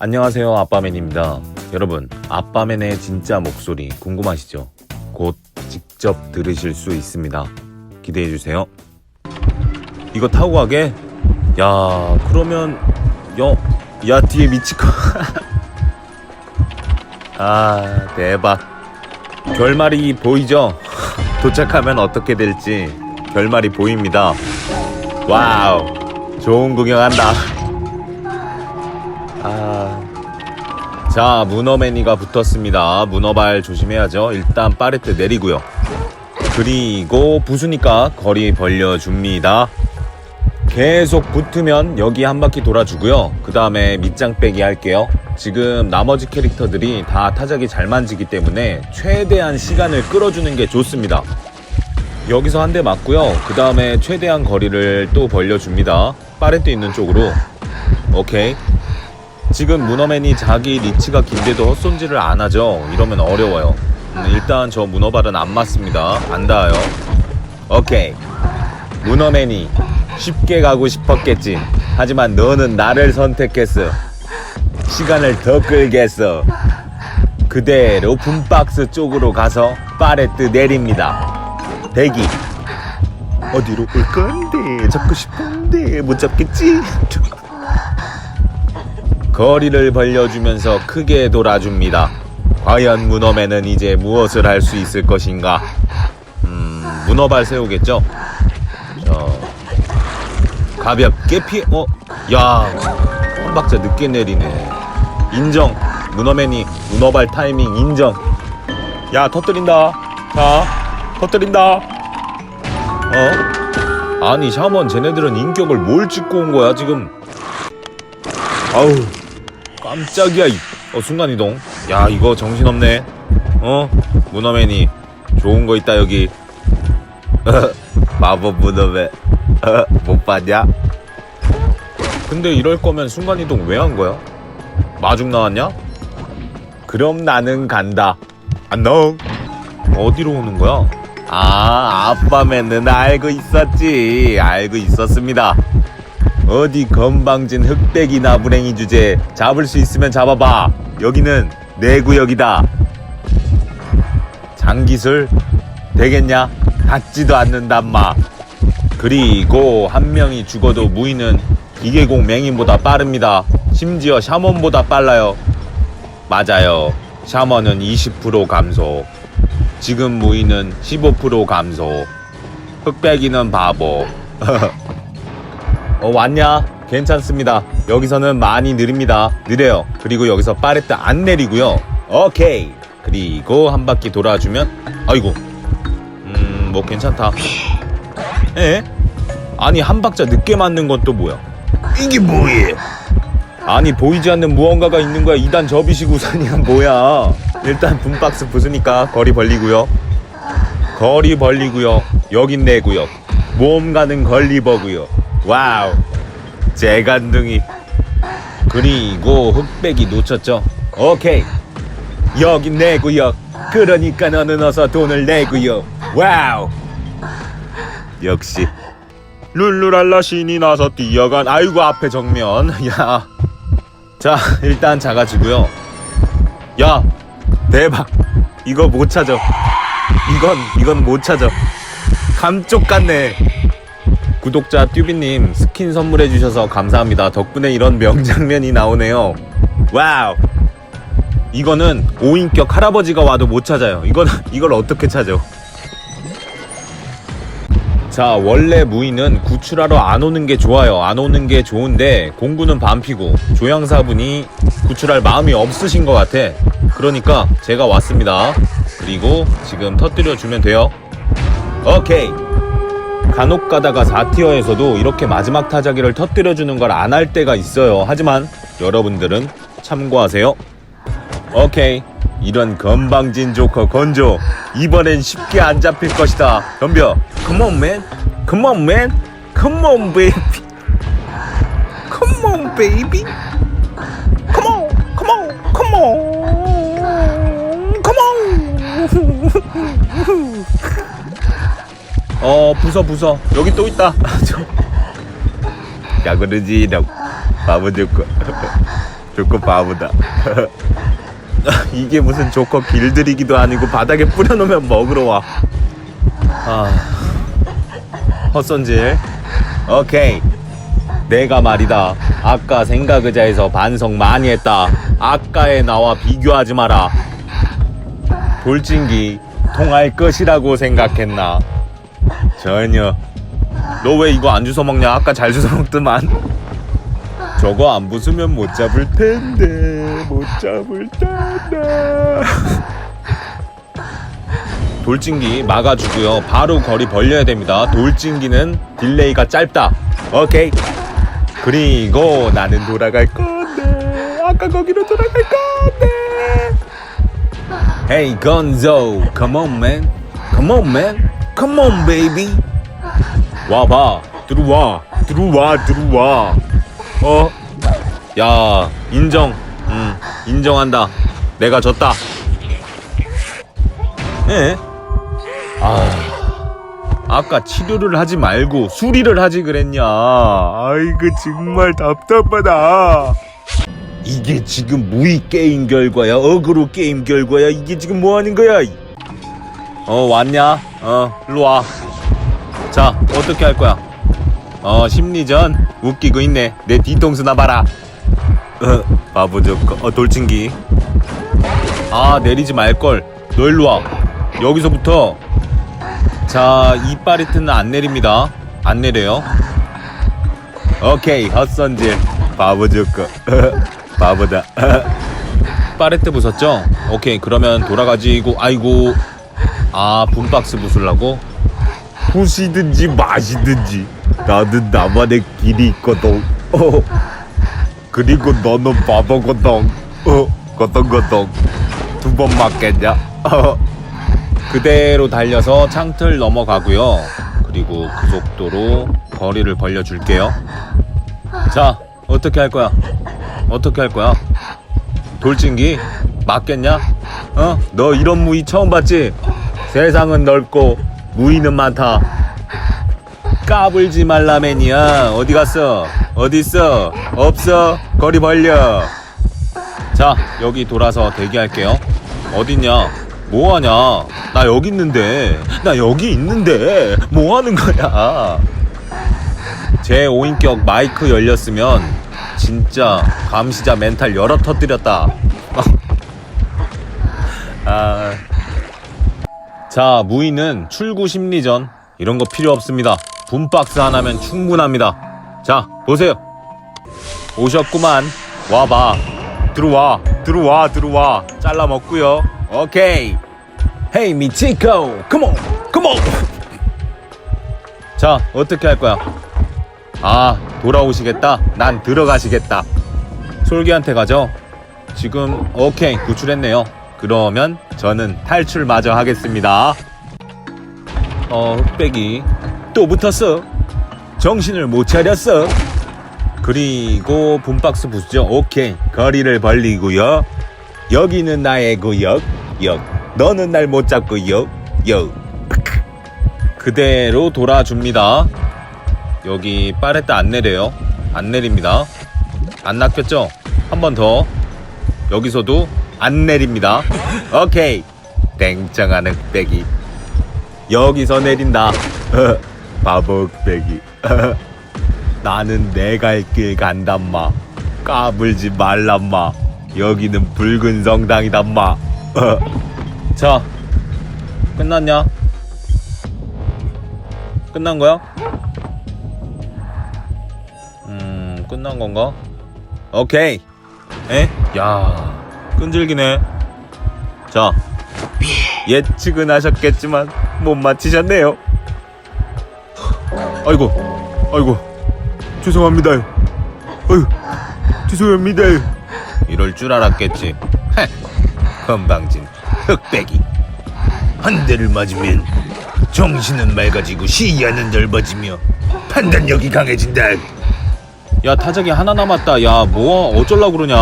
안녕하세요 아빠맨입니다. 여러분 아빠맨의 진짜 목소리 궁금하시죠? 곧 직접 들으실 수 있습니다. 기대해 주세요. 이거 타고 가게? 야 그러면 야, 야 뒤에 미치코 아 대박. 결말이 보이죠? 도착하면 어떻게 될지 결말이 보입니다. 와우 좋은 구경한다 자, 문어매니가 붙었습니다. 문어발 조심해야죠. 일단 빠레트 내리고요. 그리고 부수니까 거리 벌려줍니다. 계속 붙으면 여기 한 바퀴 돌아주고요. 그 다음에 밑장 빼기 할게요. 지금 나머지 캐릭터들이 다 타작이 잘 만지기 때문에 최대한 시간을 끌어주는 게 좋습니다. 여기서 한 대 맞고요. 그 다음에 최대한 거리를 또 벌려줍니다. 빠레트 있는 쪽으로. 오케이. 지금 문어맨이 자기 리치가 긴데도 헛손질을 안 하죠. 이러면 어려워요. 음, 일단 저 문어발은 안 맞습니다. 안 닿아요. 오케이. 문어맨이 쉽게 가고 싶었겠지. 하지만 너는 나를 선택했어. 시간을 더 끌겠어. 그대로 분박스 쪽으로 가서 파레트 내립니다. 대기. 어디로 올 건데? 잡고 싶은데 못 잡겠지? 거리를 벌려주면서 크게 돌아줍니다. 과연 문어맨은 이제 무엇을 할 수 있을 것인가? 음, 문어발 세우겠죠? 자, 가볍게 피, 어? 야, 한 박자 늦게 내리네. 인정. 문어맨이 문어발 타이밍 인정. 야, 터뜨린다. 자, 터뜨린다. 어? 아니, 샤먼, 쟤네들은 인격을 뭘 찍고 온 거야, 지금? 아우. 깜짝이야. 이- 어, 순간이동. 야, 이거 정신없네. 어? 문어맨이 좋은 거 있다, 여기. 마법 문어맨. 못 봤냐? 근데 이럴 거면 순간이동 왜 한 거야? 마중 나왔냐? 그럼 나는 간다. 안녕. 어디로 오는 거야? 아, 아빠맨은 알고 있었지. 알고 있었습니다. 어디 건방진 흑돼기 나부랭이 주제 잡을 수 있으면 잡아봐. 여기는 내 구역이다. 장기술 되겠냐? 닿지도 않는단 마. 그리고 한 명이 죽어도 무인은 기계공 맹인보다 빠릅니다. 심지어 샤먼보다 빨라요. 맞아요. 샤먼은 20% 감소. 지금 무인은 15% 감소. 흑돼기는 바보 어 왔냐? 괜찮습니다. 여기서는 많이 느립니다. 느려요. 그리고 여기서 파레트 안 내리고요. 오케이. 그리고 한 바퀴 돌아주면 아이고. 음, 뭐 괜찮다. 에? 아니 한 박자 늦게 맞는 건 또 뭐야? 이게 뭐예? 아니 보이지 않는 무언가가 있는 거야. 2단 접이식 우산이야 뭐야? 일단 분박스 부수니까 거리 벌리고요. 거리 벌리고요. 여긴 내 구역. 모험 가는 걸리버고요. 와우. 재간둥이. 그리고 흑백이 놓쳤죠. 오케이. 여긴 내 구역. 그러니까 너는 어서 돈을 내고요. 와우. 역시 룰루랄라 신이 나서 뛰어간 아이고 앞에 정면. 야. 자, 일단 작아지고요. 야. 대박. 이거 못 찾아. 이건 이건 못 찾아. 감쪽 같네. 구독자 튜비님 스킨 선물해 주셔서 감사합니다. 덕분에 이런 명장면이 나오네요. 와우. 이거는 5인격 할아버지가 와도 못 찾아요. 이건 이걸 어떻게 찾아? 자, 원래 무인은 구출하러 안 오는 게 좋아요. 안 오는 게 좋은데 공구는 반피고 조향사분이 구출할 마음이 없으신 것 같아. 그러니까 제가 왔습니다. 그리고 지금 터뜨려 주면 돼요. 오케이. 간혹 가다가 4티어에서도 이렇게 마지막 타자기를 터뜨려 주는 걸 안 할 때가 있어요. 하지만 여러분들은 참고하세요. 오케이. 이런 건방진 조커 건조. 이번엔 쉽게 안 잡힐 것이다. 덤벼. Come on, man. Come on, man. Come on, baby. Come on, baby. 어 부서 부서 여기 또 있다 저- 야 그러지 너 바보 듣고 조커 바보다. 이게 무슨 조커 길들이기도 아니고 바닥에 뿌려놓으면 먹으러 와. 아, 헛손질. 오케이. 내가 말이다. 아까 생각 의자에서 반성 많이 했다. 아까의 나와 비교하지 마라. 돌진기 통할 것이라고 생각했나? 전혀. 너 왜 이거 안 주워 먹냐? 아까 잘 주워 먹더만. 저거 안 부수면 못 잡을 텐데 못 잡을 텐데. 돌진기 막아주고요. 바로 거리 벌려야 됩니다. 돌진기는 딜레이가 짧다. 오케이. 그리고 나는 돌아갈 건데 아까 거기로 돌아갈 건데. Hey Gonzo come come on baby. 와봐. 들어와. 들어와 들어와. 어? 야 인정. 음 인정한다. 내가 졌다. 예? 아 아까 치료를 하지 말고 수리를 하지 그랬냐. 아이고 정말 답답하다. 이게 지금 무의 게임 결과야? 어그로 게임 결과야? 이게 지금 뭐 하는 거야? 어 왔냐 어 일로 와자 어떻게 할 거야? 어 심리전? 웃기고 있네. 내 뒤통수나 봐라. 어 바보 저거 어 돌진기. 아 내리지 말걸. 너 일로 와. 여기서부터. 자 이파리트는 안 내립니다. 안 내려요. 오케이 헛선질. 바보 저거 바보다. 파레트 부쉈죠? 오케이 그러면 돌아가지고 아이고 아 분박스 부술라고? 부시든지 마시든지 나는 나만의 길이 있거든 어. 그리고 너는 바보거든 어. 거덩거덩 두 번 맞겠냐 어. 그대로 달려서 창틀 넘어가고요 그리고 그 속도로 거리를 벌려줄게요 자 어떻게 할 거야 어떻게 할 거야 돌진기 맞겠냐 어? 너 이런 무이 처음 봤지? 세상은 넓고 무이는 많다. 까불지 말라맨이야. 어디 갔어? 어디 있어? 없어? 거리 벌려. 자 여기 돌아서 대기할게요. 어딨냐? 뭐하냐? 나 여기 있는데. 나 여기 있는데. 뭐하는 거야? 제 5인격 마이크 열렸으면 진짜 감시자 멘탈 열어 터뜨렸다 자 무인은 출구 심리전 이런 거 필요 없습니다. 분박스 하나면 충분합니다. 자 보세요. 오셨구만. 와봐. 들어와 들어와 들어와. 잘라 먹고요. 오케이. 헤이 미치코. 컴온 컴온 자 어떻게 할 거야? 아 돌아오시겠다. 난 들어가시겠다. 솔기한테 가죠? 지금 오케이. 구출했네요 그러면 저는 탈출 마저 하겠습니다. 어 흑백이 또 붙었어. 정신을 못 차렸어. 그리고 분박스 부수죠. 오케이. 거리를 벌리고요. 여기는 나의 구역 역. 너는 날 못 잡고요 역. 그대로 돌아줍니다. 여기 파레트 안 내려요. 안 내립니다. 안 낚였죠? 한 번 더. 여기서도 안 내립니다. 오케이. 땡짱한 흑백이 여기서 내린다. 바보 흑백이. 나는 내갈길 간단마. 까불지 말란마. 여기는 붉은 성당이단마. 자 끝났냐? 끝난 거야? 음 끝난 건가? 오케이. 에? 야 끈질기네. 자 예측은 하셨겠지만 못 맞히셨네요. 아이고 아이고 죄송합니다 어휴 죄송합니다 이럴 줄 알았겠지. 헤, 건방진 흑백이. 한 대를 맞으면 정신은 맑아지고 시야는 넓어지며 판단력이 강해진다. 야 타작이 하나 남았다. 야 뭐 어쩔라 그러냐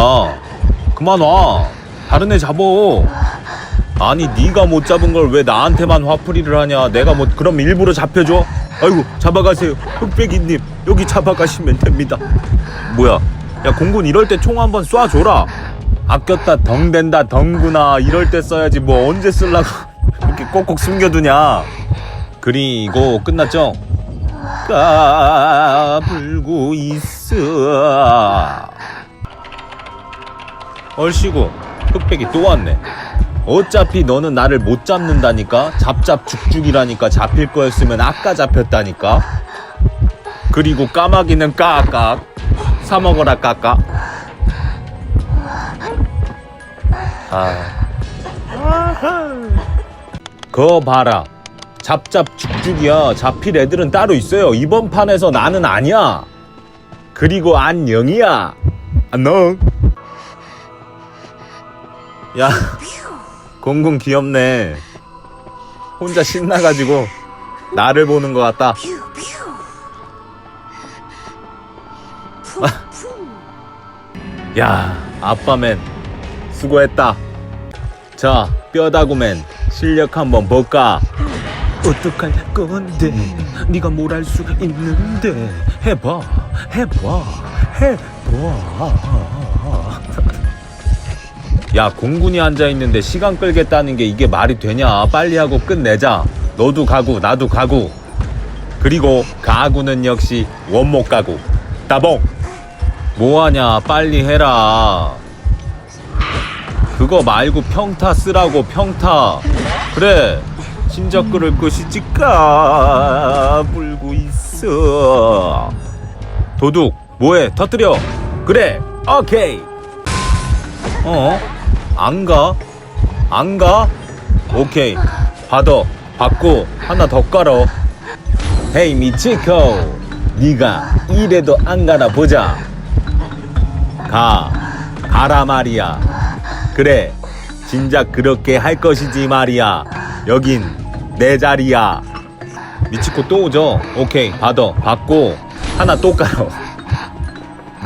그만 와. 다른 애 잡어. 아니 네가 못 잡은 걸 왜 나한테만 화풀이를 하냐? 내가 뭐 그럼 일부러 잡혀줘? 아이고 잡아가세요. 흑백이님 여기 잡아가시면 됩니다. 뭐야? 야 공군 이럴 때 총 한번 쏴줘라. 아꼈다 덩된다 덩구나. 이럴 때 써야지 뭐 언제 쓸라고 이렇게 꼭꼭 숨겨두냐. 그리고 끝났죠? 까불고 있어 얼씨구 흑백이 또 왔네. 어차피 너는 나를 못 잡는다니까? 잡잡 죽죽이라니까 잡힐 거였으면 아까 잡혔다니까? 그리고 까마귀는 까깍 사먹어라 까까. 아. 그거 봐라. 잡잡 죽죽이야. 잡힐 애들은 따로 있어요. 이번 판에서 나는 아니야. 그리고 안녕이야. 안녕 야 공군 귀엽네. 혼자 신나가지고 나를 보는 것 같다. 야 아빠맨 수고했다. 자 뼈다구맨 실력 한번 볼까? 어떡할 건데? 네가 뭘 할 수 있는데? 해봐 해봐 해봐 야 공군이 앉아있는데 시간 끌겠다는 게 이게 말이 되냐? 빨리 하고 끝내자. 너도 가고 나도 가고. 그리고 가구는 역시 원목 가구. 따봉! 뭐하냐? 빨리 해라. 그거 말고 평타 쓰라고 평타. 그래. 그럴 것이지 까불고 있어. 도둑 뭐해? 터뜨려. 그래. 오케이. 어? 안 가? 안 가? 오케이. 받아. 받고 하나 더 깔어 헤이 미치코. 네가 이래도 안 가나 보자. 가. 가라 말이야. 그래. 진작 그렇게 할 것이지 말이야. 여긴 내 자리야. 미치코 또 오죠? 오케이. 받아. 받고 하나 또 깔어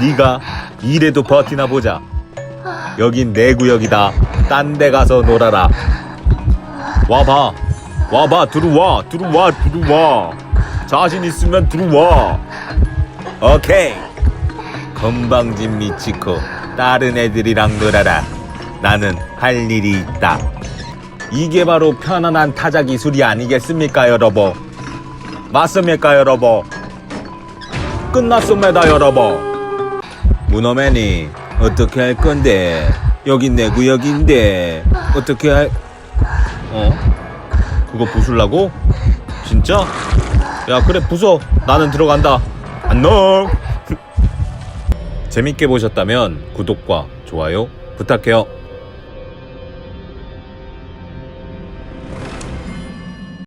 네가 이래도 버티나 보자 여긴 내 구역이다. 딴 데 가서 놀아라. 와봐. 와봐. 들어와. 들어와. 들어와. 자신 있으면 들어와. 오케이. 건방진 미치코. 다른 애들이랑 놀아라. 나는 할 일이 있다. 이게 바로 편안한 타자 기술이 아니겠습니까 여러분? 맞습니까 여러분? 끝났습니다 여러분. 문어맨이 어떻게 할 건데 여긴 내 구역인데 어떻게 할 어? 그거 부술라고? 진짜? 야 그래 부숴 나는 들어간다 안녕 재밌게 보셨다면 구독과 좋아요 부탁해요